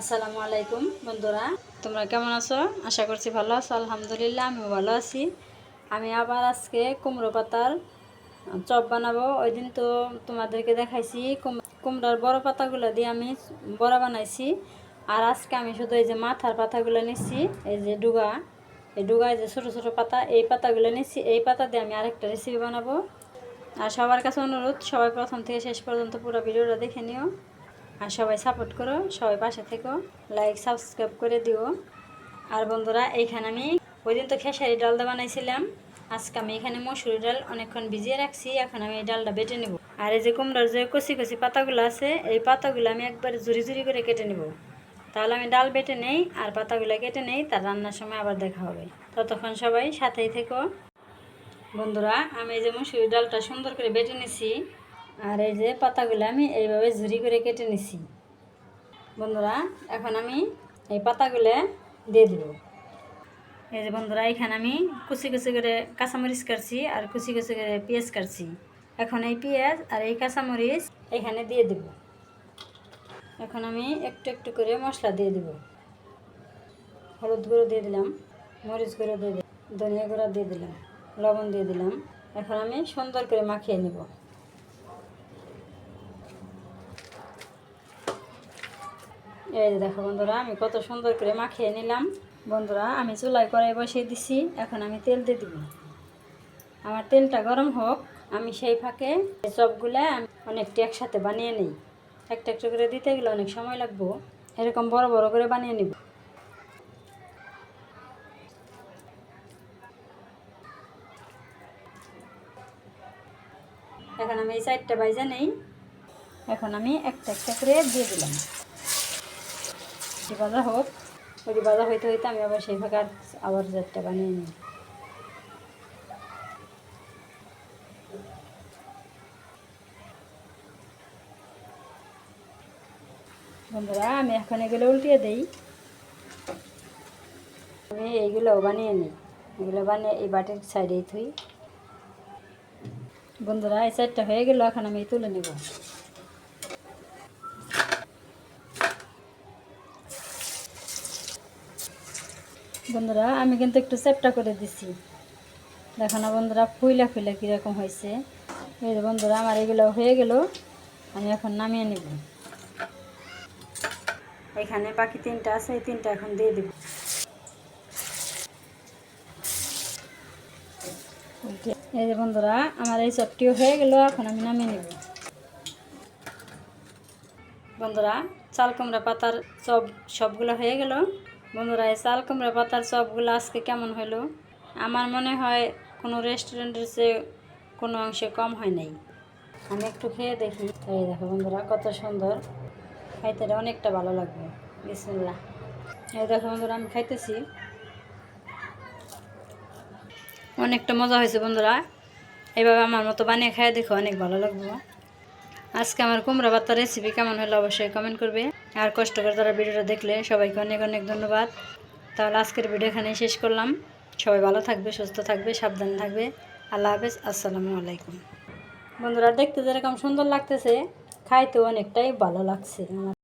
আসসালামু আলাইকুম, বন্ধুরা। তোমরা কেমন আছো? আশা করছি ভালো আছো। আলহামদুলিল্লাহ, আমিও ভালো আছি। আমি আবার আজকে কুমড়ো পাতার চপ বানাবো। ওই দিন তো তোমাদেরকে দেখাইছি কুমড়ার বড় পাতাগুলো দিয়ে আমি বড়া বানাইছি। আর আজকে আমি শুধু এই যে মাথার পাতাগুলো নিচ্ছি, এই যে ডুগা। এই ডুগায় যে ছোটো ছোটো পাতা, এই পাতাগুলো নিচ্ছি। এই পাতা দিয়ে আমি আরেকটা রেসিপি বানাবো। আর সবার কাছে অনুরোধ, সবাই প্রথম থেকে শেষ পর্যন্ত পুরো ভিডিওটা দেখে নিও। আর সবাই সাপোর্ট করো, সবাই পাশে থেকো লাইক সাবস্ক্রাইব করে দিও। আর বন্ধুরা, এইখানে আমি ওই দিন তো খেসারি ডালটা বানাইছিলাম। আজকে আমি এখানে মসুরি ডাল অনেকক্ষণ ভিজিয়ে রাখছি, এখন আমি এই ডালটা বেটে নেব। আর এই যে কুমড়ার যে কচি কচি পাতাগুলো আছে, এই পাতাগুলো আমি একবার জুরি জুরি করে কেটে নেব। তাহলে আমি ডাল বেটে নেই, আর পাতাগুলো কেটে নেই তার রান্নার সময় আবার দেখা হবে। ততক্ষণ সবাই সাথেই থেকো। বন্ধুরা, আমি এই যে মুসুরি ডালটা সুন্দর করে বেটে নিছি। আর এই যে পাতাগুলো আমি এইভাবে ঝুরি করে কেটে নিছি। বন্ধুরা, এখন আমি এই পাতাগুলো দিয়ে দিব। এই যে বন্ধুরা, এখানে আমি কুচি কুচি করে কাঁচামরিচ কাটছি আর কুচি কুচি করে পেঁয়াজ কাটছি। এখন এই পেঁয়াজ আর এই কাঁচামরিচ এখানে দিয়ে দিব। এখন আমি একটু একটু করে মশলা দিয়ে দিব। হলুদ গুঁড়ো দিয়ে দিলাম, মরিচ গুঁড়ো দিয়ে দিলাম, ধনিয়া গুঁড়ো দিয়ে দিলাম, লবণ দিয়ে দিলাম। এখন আমি সুন্দর করে মাখিয়ে নিব। এই যে দেখো বন্ধুরা, আমি কত সুন্দর করে মাখিয়ে নিলাম। বন্ধুরা, আমি চুলাই কড়াই বসিয়ে দিছি, এখন আমি তেল দিয়ে দিব। আমার তেলটা গরম হোক, আমি সেই ফাঁকে চপগুলো আমি অনেকটা একসাথে বানিয়ে নিই। একটা একটা করে দিতে গেলে অনেক সময় লাগবো। এরকম বড় বড় করে বানিয়ে নিব। এখন আমি এই চারটা বাইজা নেই। এখন আমি একটা একটা করে দিয়ে দিলাম। এটি ভাজা হোক ওটি ভাজা হইতে হইতে আমি আবার সেই ফাঁকে আবার চারটা বানিয়ে নিই বন্ধুরা আমি এখন এগুলো উল্টিয়ে দিই আমি এইগুলোও বানিয়ে নিই এগুলো বানিয়ে এই বাটির সাইডেই থুই বন্ধুরা এই সাইডটা হয়ে গেল এখন আমি তুলে নেব বন্ধুরা, আমি কিন্তু একটু চেপটা করে দিছি। দেখো না বন্ধুরা, ফুইলা ফুইলা কীরকম হয়েছে। এই বন্ধুরা, আমার এগুলো হয়ে গেল, আমি এখন নামিয়ে নেব। এখানে বাকি তিনটা আছে, এই তিনটা এখন দিয়ে দেব। এই যে বন্ধুরা, আমার এই চপটিও হয়ে গেল, এখন আমি নামিয়ে নেব। বন্ধুরা, চাল কুমড়া পাতার চপ সবগুলো হয়ে গেল। বন্ধুরা, এই চাল কুমড়া পাতার চপগুলো আজকে কেমন হলো? আমার মনে হয় কোনো রেস্টুরেন্টের চেয়ে কোনো অংশে কম হয় নাই। আমি একটু খেয়ে দেখি। এই দেখো বন্ধুরা, কত সুন্দর। খাইতে অনেকটা ভালো লাগবে। বিসমুল্লাহ। এই দেখো বন্ধুরা, আমি খাইতেছি। অনেকটা মজা হয়েছে বন্ধুরা। এইভাবে আমার মতো বানিয়ে খাই দেখো, অনেক ভালো লাগবে। আজকে আমার কুমড়া পাতার রেসিপি কেমন হলো অবশ্যই কমেন্ট করবে। আর কষ্ট করে তারা ভিডিওটা দেখলে সবাইকে অনেক অনেক ধন্যবাদ। তাহলে আজকের ভিডিও এখানে শেষ করলাম। সবাই ভালো থাকবে, সুস্থ থাকবে, সাবধানে থাকবে। আল্লাহ হাফেজ, আসসালামু আলাইকুম। বন্ধুরা, দেখতে যেরকম সুন্দর লাগতেছে, খাইতেও অনেকটাই ভালো লাগছে। আমার